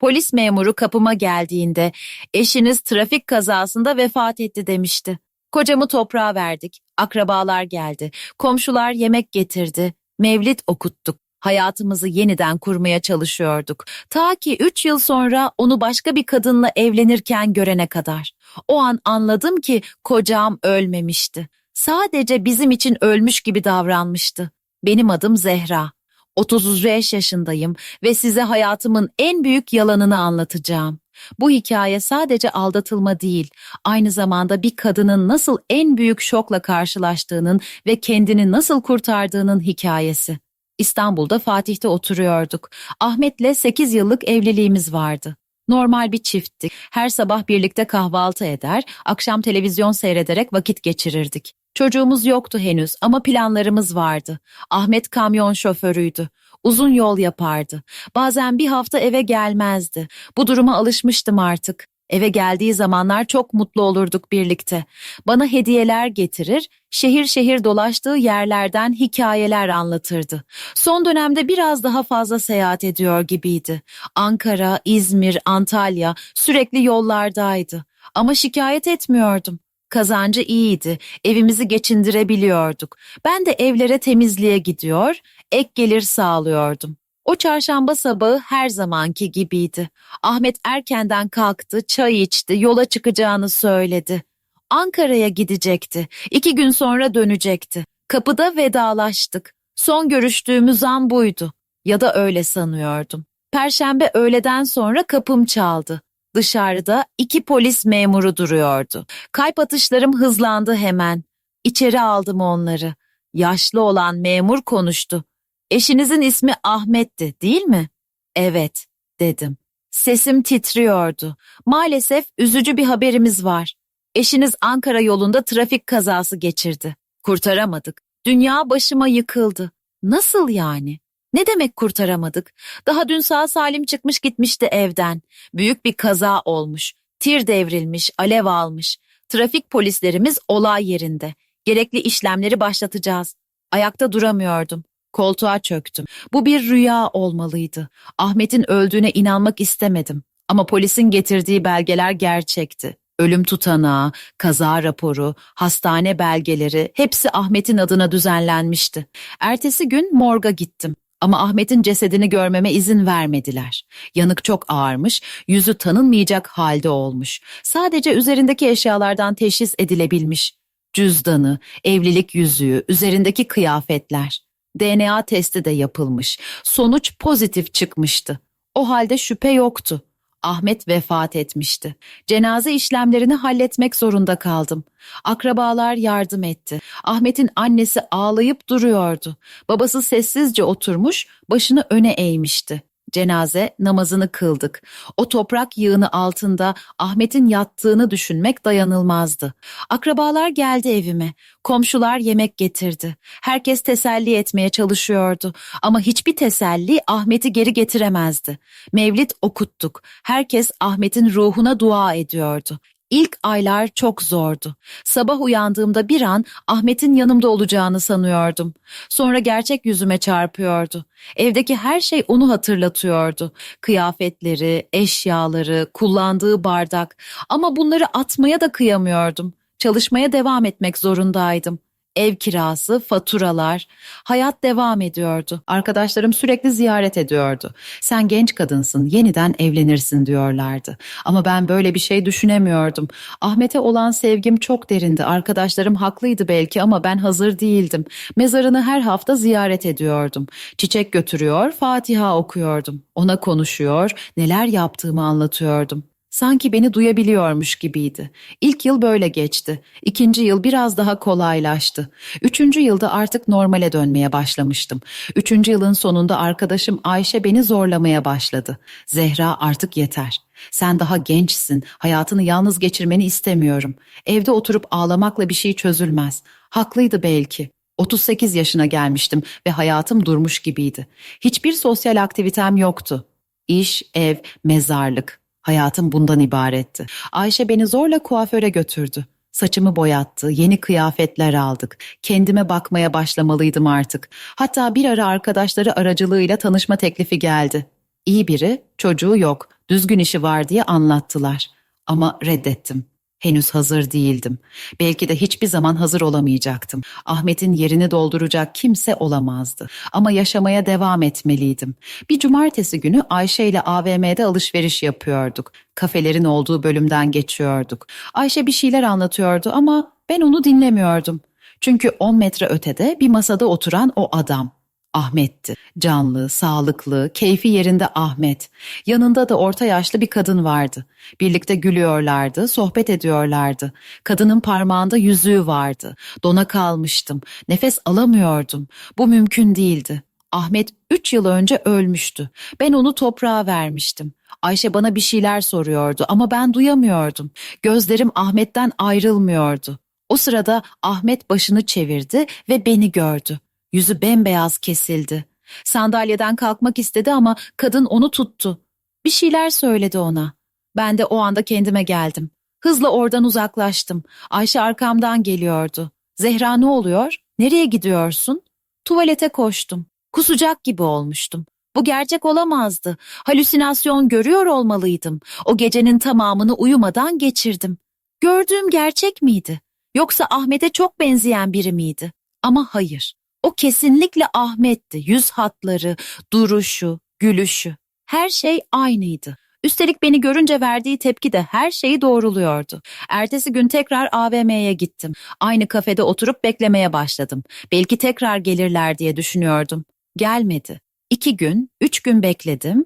Polis memuru kapıma geldiğinde eşiniz trafik kazasında vefat etti demişti. Kocamı toprağa verdik. Akrabalar geldi. Komşular yemek getirdi. Mevlit okuttuk. Hayatımızı yeniden kurmaya çalışıyorduk. Ta ki üç yıl sonra onu başka bir kadınla evlenirken görene kadar. O an anladım ki kocam ölmemişti. Sadece bizim için ölmüş gibi davranmıştı. Benim adım Zehra. 35 yaşındayım ve size hayatımın en büyük yalanını anlatacağım. Bu hikaye sadece aldatılma değil, aynı zamanda bir kadının nasıl en büyük şokla karşılaştığının ve kendini nasıl kurtardığının hikayesi. İstanbul'da Fatih'te oturuyorduk. Ahmet'le 8 yıllık evliliğimiz vardı. Normal bir çifttik. Her sabah birlikte kahvaltı eder, akşam televizyon seyrederek vakit geçirirdik. Çocuğumuz yoktu henüz ama planlarımız vardı. Ahmet kamyon şoförüydü. Uzun yol yapardı. Bazen bir hafta eve gelmezdi. Bu duruma alışmıştım artık. Eve geldiği zamanlar çok mutlu olurduk birlikte. Bana hediyeler getirir, şehir şehir dolaştığı yerlerden hikayeler anlatırdı. Son dönemde biraz daha fazla seyahat ediyor gibiydi. Ankara, İzmir, Antalya sürekli yollardaydı. Ama şikayet etmiyordum. Kazancı iyiydi, evimizi geçindirebiliyorduk. Ben de evlere temizliğe gidiyor, ek gelir sağlıyordum. O çarşamba sabahı her zamanki gibiydi. Ahmet erkenden kalktı, çay içti, yola çıkacağını söyledi. Ankara'ya gidecekti. İki gün sonra dönecekti. Kapıda vedalaştık. Son görüştüğümüz an buydu. Ya da öyle sanıyordum. Perşembe öğleden sonra kapım çaldı. Dışarıda iki polis memuru duruyordu. Kalp atışlarım hızlandı hemen. İçeri aldım onları. Yaşlı olan memur konuştu. Eşinizin ismi Ahmet'ti, değil mi? Evet, dedim. Sesim titriyordu. Maalesef üzücü bir haberimiz var. Eşiniz Ankara yolunda trafik kazası geçirdi. Kurtaramadık. Dünya başıma yıkıldı. Nasıl yani? Ne demek kurtaramadık? Daha dün sağ salim çıkmış gitmişti evden. Büyük bir kaza olmuş. Tir devrilmiş, alev almış. Trafik polislerimiz olay yerinde. Gerekli işlemleri başlatacağız. Ayakta duramıyordum. Koltuğa çöktüm. Bu bir rüya olmalıydı. Ahmet'in öldüğüne inanmak istemedim. Ama polisin getirdiği belgeler gerçekti. Ölüm tutanağı, kaza raporu, hastane belgeleri hepsi Ahmet'in adına düzenlenmişti. Ertesi gün morga gittim. Ama Ahmet'in cesedini görmeme izin vermediler. Yanık çok ağırmış, yüzü tanınmayacak halde olmuş. Sadece üzerindeki eşyalardan teşhis edilebilmiş. Cüzdanı, evlilik yüzüğü, üzerindeki kıyafetler. DNA testi de yapılmış. Sonuç pozitif çıkmıştı. O halde şüphe yoktu. Ahmet vefat etmişti. Cenaze işlemlerini halletmek zorunda kaldım. Akrabalar yardım etti. Ahmet'in annesi ağlayıp duruyordu. Babası sessizce oturmuş, başını öne eğmişti. Cenaze namazını kıldık. O toprak yığını altında Ahmet'in yattığını düşünmek dayanılmazdı. Akrabalar geldi evime. Komşular yemek getirdi. Herkes teselli etmeye çalışıyordu. Ama hiçbir teselli Ahmet'i geri getiremezdi. Mevlit okuttuk. Herkes Ahmet'in ruhuna dua ediyordu. İlk aylar çok zordu. Sabah uyandığımda bir an Ahmet'in yanımda olacağını sanıyordum. Sonra gerçek yüzüme çarpıyordu. Evdeki her şey onu hatırlatıyordu. Kıyafetleri, eşyaları, kullandığı bardak. Ama bunları atmaya da kıyamıyordum. Çalışmaya devam etmek zorundaydım. Ev kirası, faturalar, hayat devam ediyordu. Arkadaşlarım sürekli ziyaret ediyordu. Sen genç kadınsın, yeniden evlenirsin diyorlardı. Ama ben böyle bir şey düşünemiyordum. Ahmet'e olan sevgim çok derindi. Arkadaşlarım haklıydı belki ama ben hazır değildim. Mezarını her hafta ziyaret ediyordum. Çiçek götürüyor, Fatiha okuyordum. Ona konuşuyor, neler yaptığımı anlatıyordum. Sanki beni duyabiliyormuş gibiydi. İlk yıl böyle geçti. İkinci yıl biraz daha kolaylaştı. Üçüncü yılda artık normale dönmeye başlamıştım. Üçüncü yılın sonunda arkadaşım Ayşe beni zorlamaya başladı. Zehra artık yeter. Sen daha gençsin. Hayatını yalnız geçirmeni istemiyorum. Evde oturup ağlamakla bir şey çözülmez. Haklıydı belki. 38 yaşına gelmiştim ve hayatım durmuş gibiydi. Hiçbir sosyal aktivitem yoktu. İş, ev, mezarlık. Hayatım bundan ibaretti. Ayşe beni zorla kuaföre götürdü. Saçımı boyattı, yeni kıyafetler aldık. Kendime bakmaya başlamalıydım artık. Hatta bir ara arkadaşları aracılığıyla tanışma teklifi geldi. İyi biri, çocuğu yok. Düzgün işi var diye anlattılar. Ama reddettim. Henüz hazır değildim. Belki de hiçbir zaman hazır olamayacaktım. Ahmet'in yerini dolduracak kimse olamazdı. Ama yaşamaya devam etmeliydim. Bir cumartesi günü Ayşe ile AVM'de alışveriş yapıyorduk. Kafelerin olduğu bölümden geçiyorduk. Ayşe bir şeyler anlatıyordu ama ben onu dinlemiyordum. Çünkü 10 metre ötede bir masada oturan o adam. Ahmet'ti. Canlı, sağlıklı, keyfi yerinde Ahmet. Yanında da orta yaşlı bir kadın vardı. Birlikte gülüyorlardı, sohbet ediyorlardı. Kadının parmağında yüzüğü vardı. Dona kalmıştım. Nefes alamıyordum. Bu mümkün değildi. Ahmet üç yıl önce ölmüştü. Ben onu toprağa vermiştim. Ayşe bana bir şeyler soruyordu ama ben duyamıyordum. Gözlerim Ahmet'ten ayrılmıyordu. O sırada Ahmet başını çevirdi ve beni gördü. Yüzü bembeyaz kesildi. Sandalyeden kalkmak istedi ama kadın onu tuttu. Bir şeyler söyledi ona. Ben de o anda kendime geldim. Hızla oradan uzaklaştım. Ayşe arkamdan geliyordu. Zehra ne oluyor? Nereye gidiyorsun? Tuvalete koştum. Kusacak gibi olmuştum. Bu gerçek olamazdı. Halüsinasyon görüyor olmalıydım. O gecenin tamamını uyumadan geçirdim. Gördüğüm gerçek miydi? Yoksa Ahmet'e çok benzeyen biri miydi? Ama hayır. O kesinlikle Ahmet'ti. Yüz hatları, duruşu, gülüşü. Her şey aynıydı. Üstelik beni görünce verdiği tepki de her şeyi doğruluyordu. Ertesi gün tekrar AVM'ye gittim. Aynı kafede oturup beklemeye başladım. Belki tekrar gelirler diye düşünüyordum. Gelmedi. İki gün, üç gün bekledim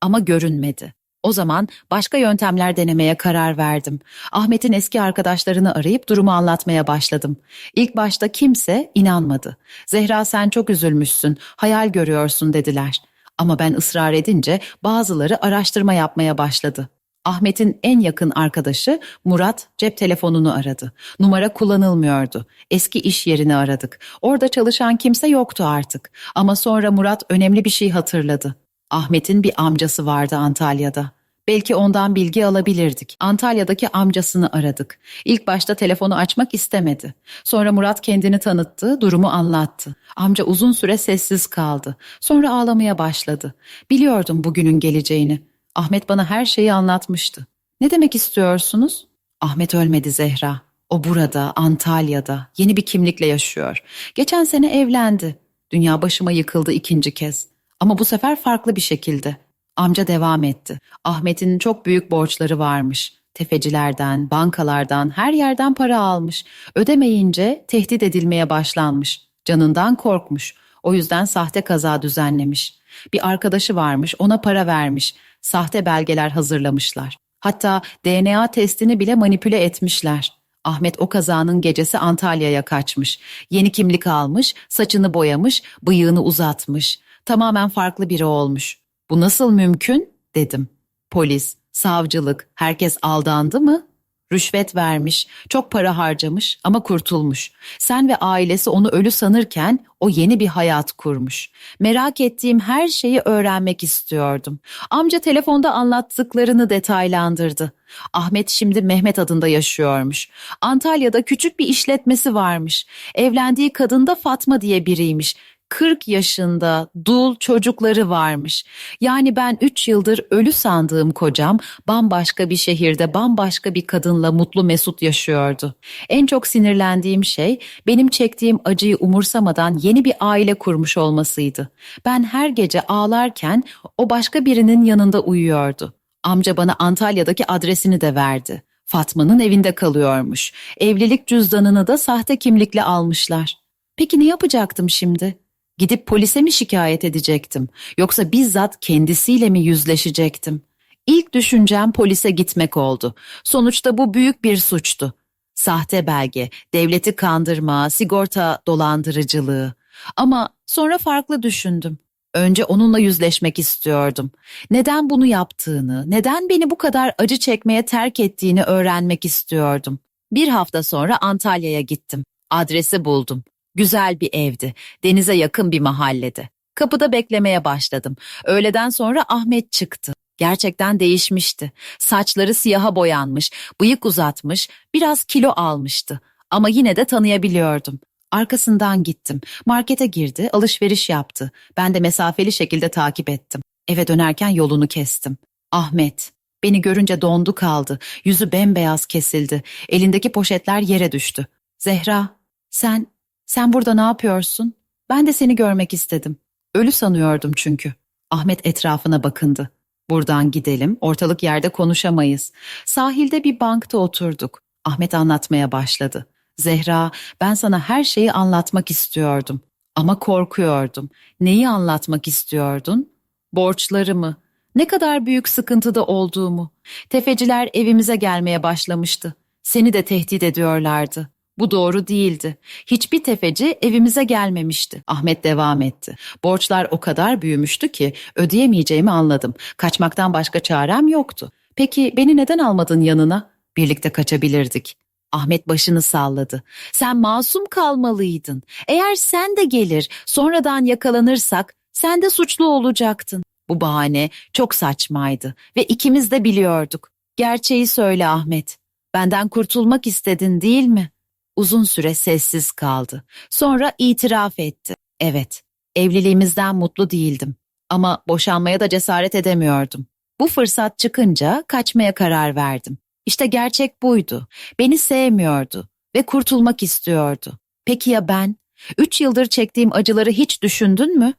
ama görünmedi. O zaman başka yöntemler denemeye karar verdim. Ahmet'in eski arkadaşlarını arayıp durumu anlatmaya başladım. İlk başta kimse inanmadı. Zehra sen çok üzülmüşsün, hayal görüyorsun dediler. Ama ben ısrar edince bazıları araştırma yapmaya başladı. Ahmet'in en yakın arkadaşı Murat cep telefonunu aradı. Numara kullanılmıyordu. Eski iş yerini aradık. Orada çalışan kimse yoktu artık. Ama sonra Murat önemli bir şey hatırladı. Ahmet'in bir amcası vardı Antalya'da. Belki ondan bilgi alabilirdik. Antalya'daki amcasını aradık. İlk başta telefonu açmak istemedi. Sonra Murat kendini tanıttı, durumu anlattı. Amca uzun süre sessiz kaldı. Sonra ağlamaya başladı. Biliyordum bugünün geleceğini. Ahmet bana her şeyi anlatmıştı. Ne demek istiyorsunuz? Ahmet ölmedi Zehra. O burada, Antalya'da, yeni bir kimlikle yaşıyor. Geçen sene evlendi. Dünya başıma yıkıldı ikinci kez. Ama bu sefer farklı bir şekilde. Amca devam etti. Ahmet'in çok büyük borçları varmış. Tefecilerden, bankalardan, her yerden para almış. Ödemeyince tehdit edilmeye başlanmış. Canından korkmuş. O yüzden sahte kaza düzenlemiş. Bir arkadaşı varmış, ona para vermiş. Sahte belgeler hazırlamışlar. Hatta DNA testini bile manipüle etmişler. Ahmet o kazanın gecesi Antalya'ya kaçmış. Yeni kimlik almış, saçını boyamış, bıyığını uzatmış. Tamamen farklı biri olmuş. Bu nasıl mümkün? dedim. Polis, savcılık, herkes aldandı mı? Rüşvet vermiş, çok para harcamış ama kurtulmuş. Sen ve ailesi onu ölü sanırken o yeni bir hayat kurmuş. Merak ettiğim her şeyi öğrenmek istiyordum. Amca telefonda anlattıklarını detaylandırdı. Ahmet şimdi Mehmet adında yaşıyormuş. Antalya'da küçük bir işletmesi varmış. Evlendiği kadın da Fatma diye biriymiş. 40 yaşında dul çocukları varmış. Yani ben 3 yıldır ölü sandığım kocam bambaşka bir şehirde bambaşka bir kadınla mutlu mesut yaşıyordu. En çok sinirlendiğim şey benim çektiğim acıyı umursamadan yeni bir aile kurmuş olmasıydı. Ben her gece ağlarken o başka birinin yanında uyuyordu. Amca bana Antalya'daki adresini de verdi. Fatma'nın evinde kalıyormuş. Evlilik cüzdanını da sahte kimlikle almışlar. Peki ne yapacaktım şimdi? Gidip polise mi şikayet edecektim? Yoksa bizzat kendisiyle mi yüzleşecektim? İlk düşüncem polise gitmek oldu. Sonuçta bu büyük bir suçtu. Sahte belge, devleti kandırma, sigorta dolandırıcılığı. Ama sonra farklı düşündüm. Önce onunla yüzleşmek istiyordum. Neden bunu yaptığını, neden beni bu kadar acı çekmeye terk ettiğini öğrenmek istiyordum. Bir hafta sonra Antalya'ya gittim. Adresi buldum. Güzel bir evdi. Denize yakın bir mahallede. Kapıda beklemeye başladım. Öğleden sonra Ahmet çıktı. Gerçekten değişmişti. Saçları siyaha boyanmış, bıyık uzatmış, biraz kilo almıştı. Ama yine de tanıyabiliyordum. Arkasından gittim. Markete girdi, alışveriş yaptı. Ben de mesafeli şekilde takip ettim. Eve dönerken yolunu kestim. Ahmet. Beni görünce dondu kaldı. Yüzü bembeyaz kesildi. Elindeki poşetler yere düştü. Zehra, sen, sen burada ne yapıyorsun? Ben de seni görmek istedim. Ölü sanıyordum çünkü. Ahmet etrafına bakındı. Buradan gidelim, ortalık yerde konuşamayız. Sahilde bir bankta oturduk. Ahmet anlatmaya başladı. Zehra, ben sana her şeyi anlatmak istiyordum. Ama korkuyordum. Neyi anlatmak istiyordun? Borçlarımı. Ne kadar büyük sıkıntıda olduğumu. Tefeciler evimize gelmeye başlamıştı. Seni de tehdit ediyorlardı. Bu doğru değildi. Hiçbir tefeci evimize gelmemişti. Ahmet devam etti. Borçlar o kadar büyümüştü ki ödeyemeyeceğimi anladım. Kaçmaktan başka çarem yoktu. Peki beni neden almadın yanına? Birlikte kaçabilirdik. Ahmet başını salladı. Sen masum kalmalıydın. Eğer sen de gelir, sonradan yakalanırsak sen de suçlu olacaktın. Bu bahane çok saçmaydı ve ikimiz de biliyorduk. Gerçeği söyle Ahmet. Benden kurtulmak istedin değil mi? Uzun süre sessiz kaldı. Sonra itiraf etti. Evet, evliliğimizden mutlu değildim. Ama boşanmaya da cesaret edemiyordum. Bu fırsat çıkınca kaçmaya karar verdim. İşte gerçek buydu. Beni sevmiyordu ve kurtulmak istiyordu. Peki ya ben? Üç yıldır çektiğim acıları hiç düşündün mü?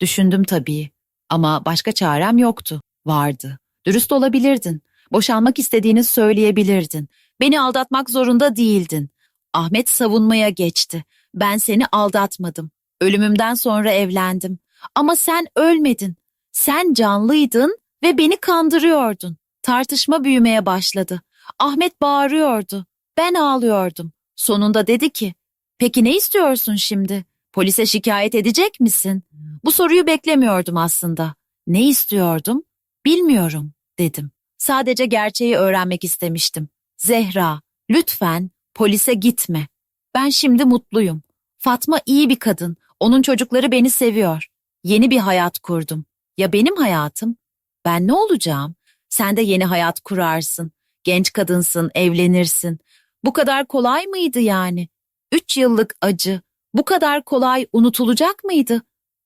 Düşündüm tabii. Ama başka çarem yoktu. Vardı. Dürüst olabilirdin. Boşanmak istediğini söyleyebilirdin. Beni aldatmak zorunda değildin. Ahmet savunmaya geçti. Ben seni aldatmadım. Ölümümden sonra evlendim. Ama sen ölmedin. Sen canlıydın ve beni kandırıyordun. Tartışma büyümeye başladı. Ahmet bağırıyordu. Ben ağlıyordum. Sonunda dedi ki, "Peki ne istiyorsun şimdi? Polise şikayet edecek misin?" Bu soruyu beklemiyordum aslında. Ne istiyordum? Bilmiyorum, dedim. Sadece gerçeği öğrenmek istemiştim. Zehra, lütfen polise gitme. Ben şimdi mutluyum. Fatma iyi bir kadın. Onun çocukları beni seviyor. Yeni bir hayat kurdum. Ya benim hayatım? Ben ne olacağım? Sen de yeni hayat kurarsın. Genç kadınsın, evlenirsin. Bu kadar kolay mıydı yani? Üç yıllık acı bu kadar kolay unutulacak mıydı?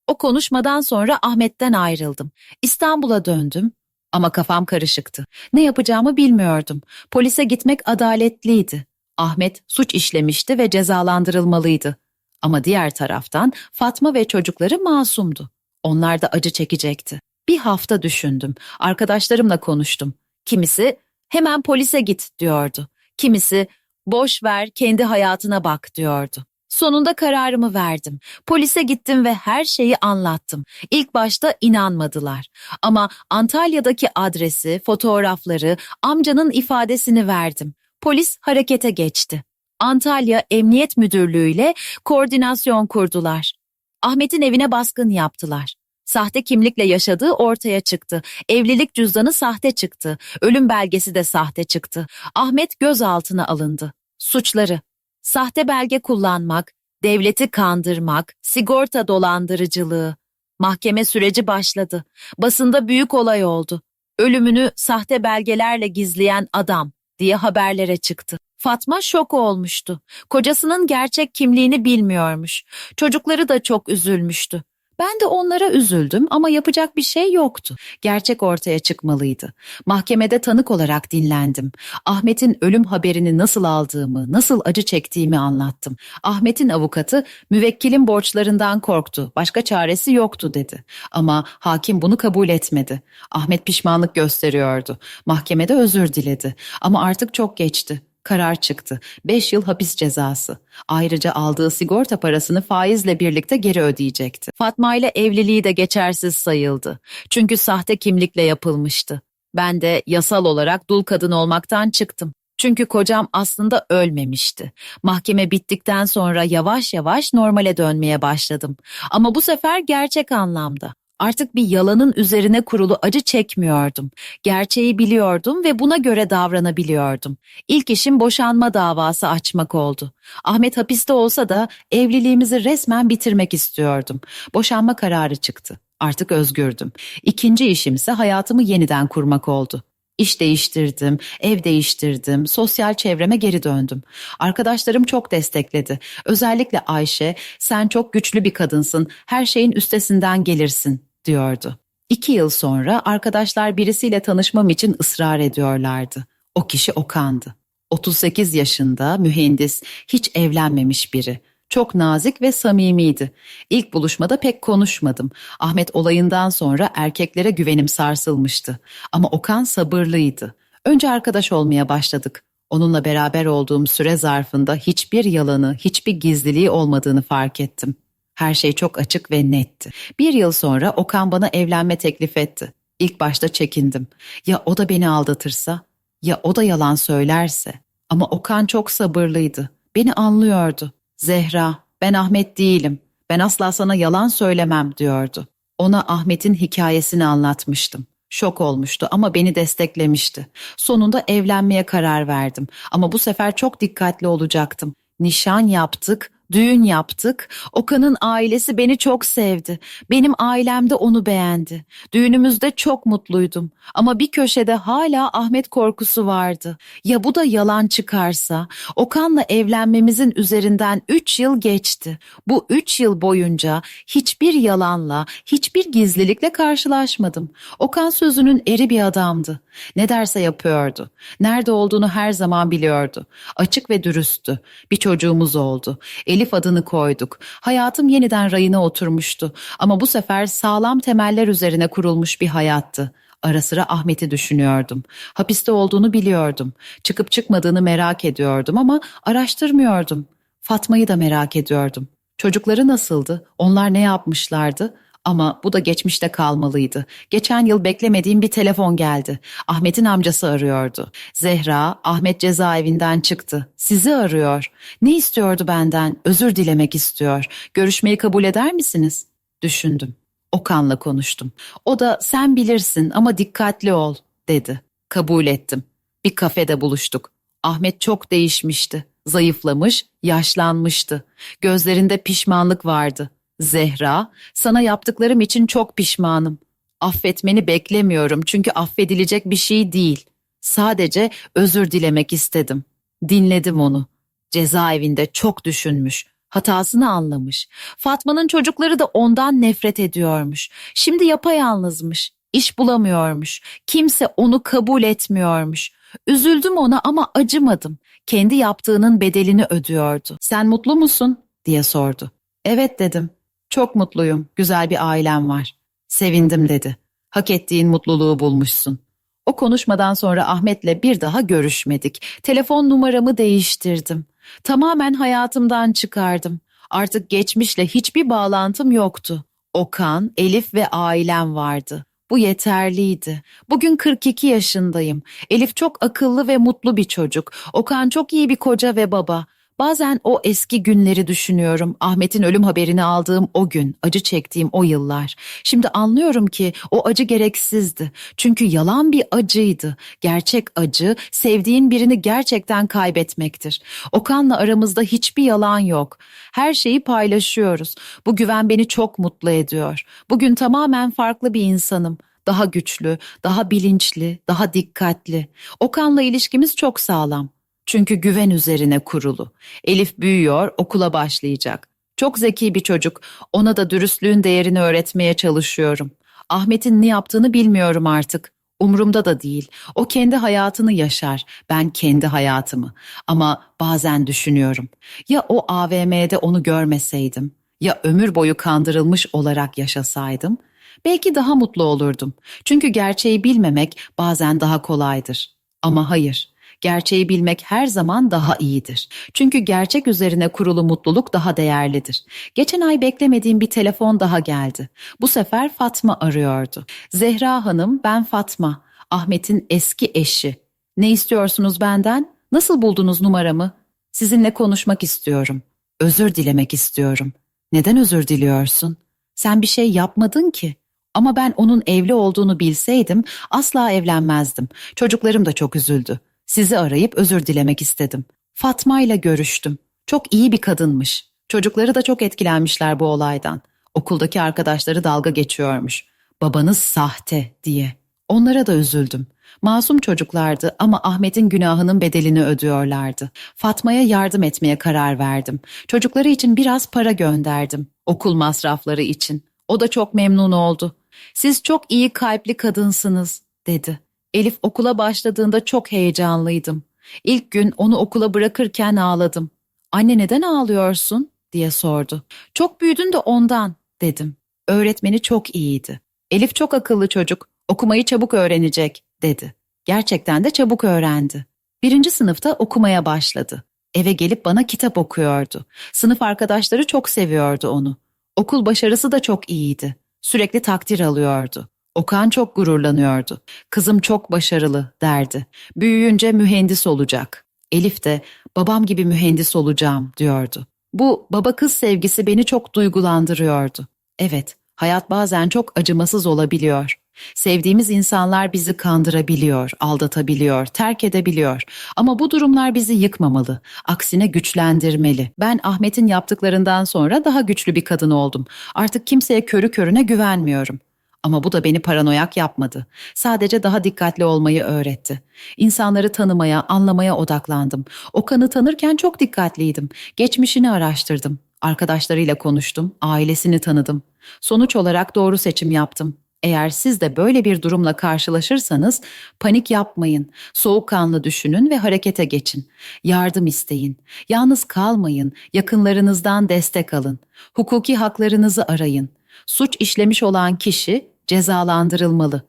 O konuşmadan sonra Ahmet'ten ayrıldım. İstanbul'a döndüm ama kafam karışıktı. Ne yapacağımı bilmiyordum. Polise gitmek adaletliydi. Ahmet suç işlemişti ve cezalandırılmalıydı. Ama diğer taraftan Fatma ve çocukları masumdu. Onlar da acı çekecekti. Bir hafta düşündüm. Arkadaşlarımla konuştum. Kimisi hemen polise git diyordu. Kimisi boş ver kendi hayatına bak diyordu. Sonunda kararımı verdim. Polise gittim ve her şeyi anlattım. İlk başta inanmadılar. Ama Antalya'daki adresi, fotoğrafları, amcanın ifadesini verdim. Polis harekete geçti. Antalya Emniyet Müdürlüğü ile koordinasyon kurdular. Ahmet'in evine baskın yaptılar. Sahte kimlikle yaşadığı ortaya çıktı. Evlilik cüzdanı sahte çıktı. Ölüm belgesi de sahte çıktı. Ahmet gözaltına alındı. Suçları sahte belge kullanmak, devleti kandırmak, sigorta dolandırıcılığı. Mahkeme süreci başladı. Basında büyük olay oldu. Ölümünü sahte belgelerle gizleyen adam diye haberlere çıktı. Fatma şok olmuştu. Kocasının gerçek kimliğini bilmiyormuş. Çocukları da çok üzülmüştü. Ben de onlara üzüldüm ama yapacak bir şey yoktu. Gerçek ortaya çıkmalıydı. Mahkemede tanık olarak dinlendim. Ahmet'in ölüm haberini nasıl aldığımı, nasıl acı çektiğimi anlattım. Ahmet'in avukatı müvekkilin borçlarından korktu. Başka çaresi yoktu dedi. Ama hakim bunu kabul etmedi. Ahmet pişmanlık gösteriyordu. Mahkemede özür diledi. Ama artık çok geçti. Karar çıktı. 5 yıl hapis cezası. Ayrıca aldığı sigorta parasını faizle birlikte geri ödeyecekti. Fatma ile evliliği de geçersiz sayıldı. Çünkü sahte kimlikle yapılmıştı. Ben de yasal olarak dul kadın olmaktan çıktım. Çünkü kocam aslında ölmemişti. Mahkeme bittikten sonra yavaş yavaş normale dönmeye başladım. Ama bu sefer gerçek anlamda. Artık bir yalanın üzerine kurulu acı çekmiyordum. Gerçeği biliyordum ve buna göre davranabiliyordum. İlk işim boşanma davası açmak oldu. Ahmet hapiste olsa da evliliğimizi resmen bitirmek istiyordum. Boşanma kararı çıktı. Artık özgürdüm. İkinci işimse hayatımı yeniden kurmak oldu. İş değiştirdim, ev değiştirdim, sosyal çevreme geri döndüm. Arkadaşlarım çok destekledi. Özellikle Ayşe, sen çok güçlü bir kadınsın, her şeyin üstesinden gelirsin diyordu. İki yıl sonra arkadaşlar birisiyle tanışmam için ısrar ediyorlardı. O kişi Okan'dı. 38 yaşında, mühendis, hiç evlenmemiş biri. Çok nazik ve samimiydi. İlk buluşmada pek konuşmadım. Ahmet olayından sonra erkeklere güvenim sarsılmıştı. Ama Okan sabırlıydı. Önce arkadaş olmaya başladık. Onunla beraber olduğum süre zarfında hiçbir yalanı, hiçbir gizliliği olmadığını fark ettim. Her şey çok açık ve netti. Bir yıl sonra Okan bana evlenme teklif etti. İlk başta çekindim. Ya o da beni aldatırsa? Ya o da yalan söylerse? Ama Okan çok sabırlıydı. Beni anlıyordu. Zehra, ben Ahmet değilim. Ben asla sana yalan söylemem diyordu. Ona Ahmet'in hikayesini anlatmıştım. Şok olmuştu ama beni desteklemişti. Sonunda evlenmeye karar verdim. Ama bu sefer çok dikkatli olacaktım. Nişan yaptık, düğün yaptık. Okan'ın ailesi beni çok sevdi. Benim ailem de onu beğendi. Düğünümüzde çok mutluydum. Ama bir köşede hala Ahmet korkusu vardı. Ya bu da yalan çıkarsa? Okan'la evlenmemizin üzerinden üç yıl geçti. Bu üç yıl boyunca hiçbir yalanla, hiçbir gizlilikle karşılaşmadım. Okan sözünün eri bir adamdı. Ne derse yapıyordu. Nerede olduğunu her zaman biliyordu. Açık ve dürüsttü. Bir çocuğumuz oldu. Elif adını koyduk. Hayatım yeniden rayına oturmuştu. Ama bu sefer sağlam temeller üzerine kurulmuş bir hayattı. Ara sıra Ahmet'i düşünüyordum. Hapiste olduğunu biliyordum. Çıkıp çıkmadığını merak ediyordum ama araştırmıyordum. Fatma'yı da merak ediyordum. Çocukları nasıldı? Onlar ne yapmışlardı? Ama bu da geçmişte kalmalıydı. Geçen yıl beklemediğim bir telefon geldi. Ahmet'in amcası arıyordu. Zehra, Ahmet cezaevinden çıktı. Sizi arıyor. Ne istiyordu benden? Özür dilemek istiyor. Görüşmeyi kabul eder misiniz? Düşündüm. Okan'la konuştum. O da sen bilirsin ama dikkatli ol dedi. Kabul ettim. Bir kafede buluştuk. Ahmet çok değişmişti. Zayıflamış, yaşlanmıştı. Gözlerinde pişmanlık vardı. Zehra, sana yaptıklarım için çok pişmanım. Affetmeni beklemiyorum çünkü affedilecek bir şey değil. Sadece özür dilemek istedim. Dinledim onu. Cezaevinde çok düşünmüş. Hatasını anlamış. Fatma'nın çocukları da ondan nefret ediyormuş. Şimdi yapayalnızmış. İş bulamıyormuş. Kimse onu kabul etmiyormuş. Üzüldüm ona ama acımadım. Kendi yaptığının bedelini ödüyordu. Sen mutlu musun? diye sordu. Evet dedim. Çok mutluyum. Güzel bir ailem var. Sevindim dedi. Hak ettiğin mutluluğu bulmuşsun. O konuşmadan sonra Ahmet'le bir daha görüşmedik. Telefon numaramı değiştirdim. Tamamen hayatımdan çıkardım. Artık geçmişle hiçbir bağlantım yoktu. Okan, Elif ve ailem vardı. Bu yeterliydi. Bugün 42 yaşındayım. Elif çok akıllı ve mutlu bir çocuk. Okan çok iyi bir koca ve baba. Bazen o eski günleri düşünüyorum. Ahmet'in ölüm haberini aldığım o gün, acı çektiğim o yıllar. Şimdi anlıyorum ki o acı gereksizdi. Çünkü yalan bir acıydı. Gerçek acı, sevdiğin birini gerçekten kaybetmektir. Okan'la aramızda hiçbir yalan yok. Her şeyi paylaşıyoruz. Bu güven beni çok mutlu ediyor. Bugün tamamen farklı bir insanım daha güçlü, daha bilinçli, daha dikkatli. Okan'la ilişkimiz çok sağlam. Çünkü güven üzerine kurulu. Elif büyüyor, okula başlayacak. Çok zeki bir çocuk. Ona da dürüstlüğün değerini öğretmeye çalışıyorum. Ahmet'in ne yaptığını bilmiyorum artık. Umrumda da değil. O kendi hayatını yaşar. Ben kendi hayatımı. Ama bazen düşünüyorum. Ya o AVM'de onu görmeseydim? Ya ömür boyu kandırılmış olarak yaşasaydım? Belki daha mutlu olurdum. Çünkü gerçeği bilmemek bazen daha kolaydır. Ama hayır. Gerçeği bilmek her zaman daha iyidir. Çünkü gerçek üzerine kurulu mutluluk daha değerlidir. Geçen ay beklemediğim bir telefon daha geldi. Bu sefer Fatma arıyordu. Zehra Hanım, ben Fatma. Ahmet'in eski eşi. Ne istiyorsunuz benden? Nasıl buldunuz numaramı? Sizinle konuşmak istiyorum. Özür dilemek istiyorum. Neden özür diliyorsun? Sen bir şey yapmadın ki. Ama ben onun evli olduğunu bilseydim asla evlenmezdim. Çocuklarım da çok üzüldü. Sizi arayıp özür dilemek istedim. Fatma ile görüştüm. Çok iyi bir kadınmış. Çocukları da çok etkilenmişler bu olaydan. Okuldaki arkadaşları dalga geçiyormuş. Babanız sahte diye. Onlara da üzüldüm. Masum çocuklardı ama Ahmet'in günahının bedelini ödüyorlardı. Fatma'ya yardım etmeye karar verdim. Çocukları için biraz para gönderdim. Okul masrafları için. O da çok memnun oldu. Siz çok iyi kalpli kadınsınız, dedi. Elif okula başladığında çok heyecanlıydım. İlk gün onu okula bırakırken ağladım. Anne neden ağlıyorsun? diye sordu. Çok büyüdün de ondan, dedim. Öğretmeni çok iyiydi. Elif çok akıllı çocuk, okumayı çabuk öğrenecek, dedi. Gerçekten de çabuk öğrendi. Birinci sınıfta okumaya başladı. Eve gelip bana kitap okuyordu. Sınıf arkadaşları çok seviyordu onu. Okul başarısı da çok iyiydi. Sürekli takdir alıyordu. Okan çok gururlanıyordu. Kızım çok başarılı derdi. Büyüyünce mühendis olacak. Elif de babam gibi mühendis olacağım diyordu. Bu baba kız sevgisi beni çok duygulandırıyordu. Evet, hayat bazen çok acımasız olabiliyor. Sevdiğimiz insanlar bizi kandırabiliyor, aldatabiliyor, terk edebiliyor. Ama bu durumlar bizi yıkmamalı, aksine güçlendirmeli. Ben Ahmet'in yaptıklarından sonra daha güçlü bir kadın oldum. Artık kimseye körü körüne güvenmiyorum. Ama bu da beni paranoyak yapmadı. Sadece daha dikkatli olmayı öğretti. İnsanları tanımaya, anlamaya odaklandım. Okan'ı tanırken çok dikkatliydim. Geçmişini araştırdım. Arkadaşlarıyla konuştum, ailesini tanıdım. Sonuç olarak doğru seçim yaptım. Eğer siz de böyle bir durumla karşılaşırsanız panik yapmayın. Soğukkanlı düşünün ve harekete geçin. Yardım isteyin. Yalnız kalmayın. Yakınlarınızdan destek alın. Hukuki haklarınızı arayın. Suç işlemiş olan kişi cezalandırılmalı.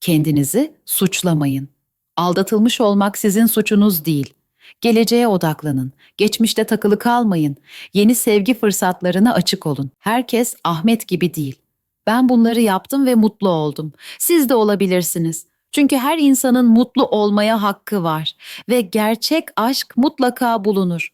Kendinizi suçlamayın. Aldatılmış olmak sizin suçunuz değil. Geleceğe odaklanın. Geçmişte takılı kalmayın. Yeni sevgi fırsatlarına açık olun. Herkes Ahmet gibi değil. Ben bunları yaptım ve mutlu oldum. Siz de olabilirsiniz. Çünkü her insanın mutlu olmaya hakkı var ve gerçek aşk mutlaka bulunur.